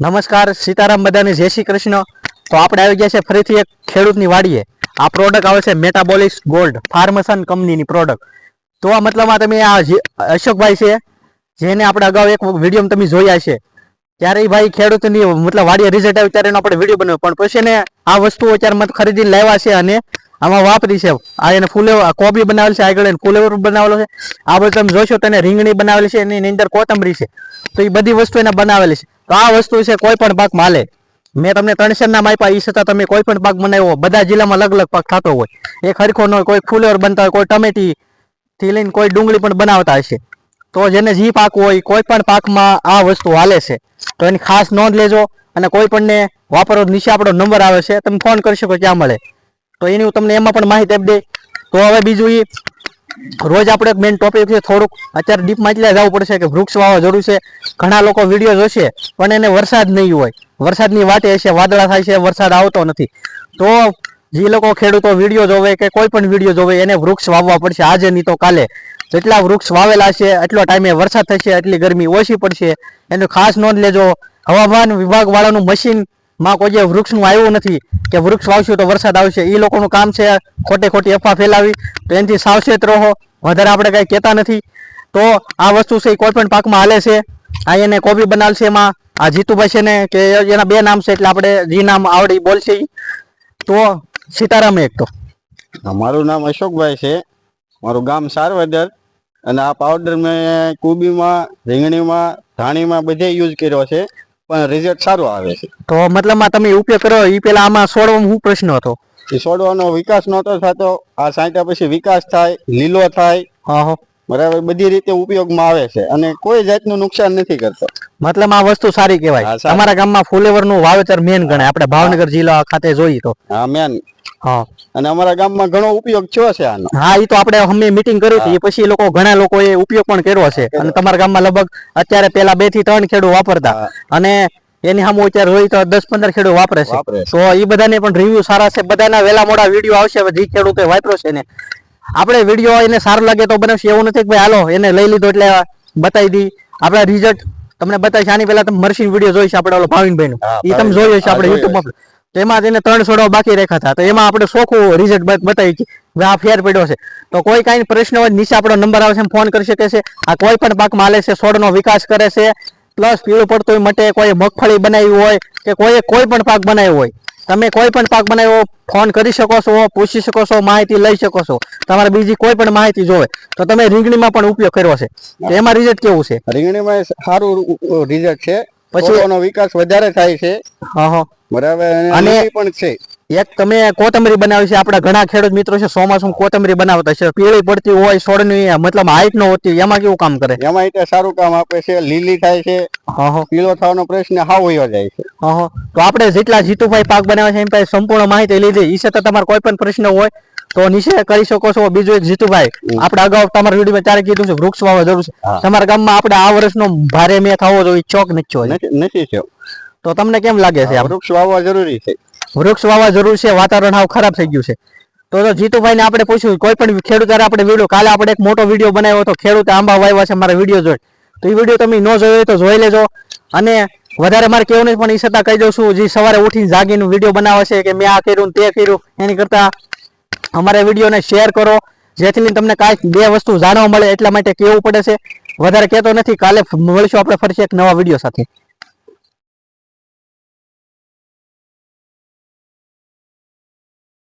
નમસ્કાર, સીતારામ બધાને જય શ્રી કૃષ્ણ. તો આપણે આવી ગયા છે ફરીથી એક ખેડૂતની વાડીએ. આ પ્રોડક્ટ આવે છે મેટાબોલિક્સ ગોલ્ડ ફાર્મસન કંપનીની પ્રોડક્ટ તો આ મતલબમાં તમે આ અશોકભાઈ છે, જેને આપણે અગાઉ એક વીડિયો તમે જોયા છે. ત્યારે એ ભાઈ ખેડૂતની મતલબ વાડીએ રિઝલ્ટ આવ્યું ત્યારે એનો આપણે વીડિયો બનાવ્યો. પણ પછી એને આ વસ્તુઓ અત્યારે મત ખરીદીને લાવ્યા છે અને આમાં વાપરી છે. આ એને ફૂલેવર કોબી બનાવેલ છે, આગળ એને ફૂલેવર બનાવેલો છે. આ બધું તમે જોશો તો એને રીંગણી બનાવેલી છે, એની અંદર કોથમરી છે. તો એ બધી વસ્તુ એને બનાવેલી છે. તો આ વસ્તુ છે કોઈ પણ પાક માલે. મેં તમને ત્રણસો નામ આપ્યા એ છતાં તમે કોઈ પણ પાક બનાવ્યો બધા જિલ્લામાં અલગ અલગ પાક થતો હોય. એક હરખો ન કોઈ ફૂલેવર બનતા હોય, કોઈ ટમેટી થી લઈને કોઈ ડુંગળી પણ બનાવતા હશે. તો જેને જી પાક હોય, કોઈ પણ પાકમાં આ વસ્તુ હાલે છે. તો એની ખાસ નોંધ લેજો અને કોઈ પણને વાપરો નીચે આપણો નંબર આવે છે, તમે ફોન કરી શકો ક્યાં મળે. તો એની હું તમને એમાં પણ માહિતી આપી દઈ. તો હવે બીજું એ રોજ આપણે એક મેઇન ટોપિક છે, થોડુંક અત્યારે ડીપમાં એટલે જવું પડશે કે વૃક્ષ વાવવા જરૂર છે. ઘણા લોકો વીડિયો જોશે, પણ એને વરસાદ નહીં હોય. વરસાદની વાટે હશે વાદળા થાય છે, વરસાદ આવતો નથી. તો જે લોકો ખેડૂતો વીડિયો જોવે કે કોઈ પણ વીડિયો જોવે, એને વૃક્ષ વાવવા પડશે. આજે નહીં તો કાલે. જેટલા વૃક્ષ વાવેલા છે, એટલો ટાઈમે વરસાદ થશે, એટલી ગરમી ઓછી પડશે. એનું ખાસ નોંધ લેજો. હવામાન વિભાગ વાળાનું મશીન માં કોઈ વૃક્ષનું આવ્યું નથી, કે વૃક્ષ વાવશું તો વરસાદ આવશે એ લોકોનું કામ છે ખોટે ખોટી અફવા ફેલાવી, તો એનાથી સાવચેત રહો. વધારે આપણે કાંઈ કહેતા નથી. તો આ વસ્તુ છે એ કોઈ પણ પાકમાં હાલે છે. આ એને કોબી બનાવશે એમાં. આ જીતુભાઈ છે ને, કે એના બે નામ છે એટલે આપણે જી નામ આવડી બોલશે. તો સીતારામ એક તો. મારું નામ અશોકભાઈ છે. મારું ગામ સારવદર. અને આ પાવડર મેં કુબીમાં, રીંગણીમાં, ધાણીમાં બધે યુઝ કર્યો છે. પણ રિઝલ્ટ સારું આવે છે. તો મતલબમાં તમે ઉપયોગ કરો એ પેલા આમાં સોડવામાં શું પ્રશ્ન હતો. એ છોડવાનો વિકાસ નહોતો થતો આ સાંટ્યા પછી વિકાસ થાય લીલો થાય. હા હા બરાબર બધી રીતે ઉપયોગમાં આવે છે અને કોઈ જાતનું નુકસાન નથી કરતો. મતલબ આ વસ્તુ સારી કહેવાય. અમારા ગામમાં ફુલેવરનું વાવેતર મેન ગણાય. આપણે ભાવનગર જિલ્લા ખાતે જોઈએ તો. હા મેન હા. અને અમારા ગામમાં ઘણો ઉપયોગ થયો છે આનો. હા એ તો આપણે અમે મીટિંગ કરી હતી. પછી લોકો ઘણા લોકો એ ઉપયોગ પણ કર્યો છે. અને તમારા ગામમાં લગભગ અત્યારે પેલા બેથી ત્રણ ખેડૂત વાપરતા. અને એની સામે અત્યારે તો દસ પંદર ખેડૂત વાપરે છે. તો એ બધાને પણ રિવ્યુ સારા છે. બધાના વેલા મોડા વીડિયો આવશે. જે ખેડૂતે વાપરો છે ને. આપણે વીડિયો એને સારો લાગે તો બનાવશે. એવું નથી કે ભાઈ હાલો એને લઈ લીધો એટલે બતાવી દી. આપણે રિઝલ્ટ તમને બતાવીશ. આની પહેલા તમે મર્સિંગ વીડિયો જોઈશ આપણે ઓલો ભાવિનભાઈ નું એ તમે. જોયું હશે આપણે હા, યુટ્યુબમાં. તો એમાં તેને ત્રણ છોડવા બાકી રાખ્યા હતા. તો એમાં આપણે ચોખ્ખું રિઝલ્ટ બતાવી કે આ ફેર પડ્યો છે. તો કોઈ કાંઈ પ્રશ્ન હોય નીચે આપણો નંબર આવે છે ફોન કરી શકે છે. આ કોઈ પણ પાકમાં હાલે છે છોડનો વિકાસ કરે છે. પ્લસ પીળું પડતું હોય માટે કોઈ મગફળી બનાવી હોય કે કોઈ કોઈ પણ પાક બનાવ્યો હોય. તમે કોઈ પણ પાક બનાવ્યો ફોન કરી શકો છો પૂછી શકો છો માહિતી લઈ શકો છો. તમારે બીજી કોઈ પણ માહિતી જોવે. તો તમે રીંગણીમાં પણ ઉપયોગ કર્યો છે. એમાં રિઝલ્ટ કેવું છે? રીંગણીમાં સારું રિઝલ્ટ છે. પછી- એનો વિકાસ વધારે થાય છે. હા હા. બરાબર અને પણ છે. એક તમે કોથમરી બનાવી છે આપણા ઘણા ખેડૂત મિત્રો છે ચોમાસું કોથમરી બનાવતા છે. પીળી પડતી હોય છોડની મતલબ હાઈટ ન હોતી એમાં કેવું કામ કરે? એમાં એટલે સારું કામ આપે છે લીલી થાય છે હા હા. પીળો થવાનો પ્રશ્ન હાવ વયો જાય છે. હા હા. તો આપણે જેટલા જીતુભાઈ પાક બનાવે છે એમ પાસે સંપૂર્ણ માહિતી લીધી. એ છતાં તમારે કોઈ પણ પ્રશ્ન હોય તો નીચે કરી શકો છો. બીજું એક જીતુભાઈ. આપણે અગાઉ તમારા વિડીયોમાં ત્યારે કીધું છે વૃક્ષ વાવવા જરૂર છે. તમારા ગામમાં આપણે આ વર્ષનો ભારે મેં થવો જોઈએ ચોક નથી નથી તો તમને કેમ લાગે છે વૃક્ષ વાવવા જરૂરી છે. વૃક્ષ વાવવા જરૂર છે વાતાવરણ હાવ ખરાબ થઈ ગયું છે. તો તો જીતુભાઈને આપણે પૂછ્યું કોઈ પણ ખેડૂત હારે આપણે વીડિયો કાલે આપણે એક મોટો વીડિયો બનાવ્યો હતો ખેડૂતે આંબા વાવ્યા છે મારા વીડિયો જોઈ. તો એ વીડિયો તમે ન જોયો તો જોઈ લેજો. અને વધારે મારે કેવું નહીં પણ એ છતાં કહી દઉં છું જે સવારે ઉઠીને જાગીને વીડિયો બનાવે છે કે મેં આ કર્યું તે કર્યું એની કરતા અમારા વિડીયોને શેર કરો, જેથી તમને કાંઈક બે વસ્તુ જાણવા મળે એટલા માટે કેવું પડે છે. વધારે કહેતો નથી, કાલે મળીશું આપણે ફરીથી એક નવા વીડિયો સાથે.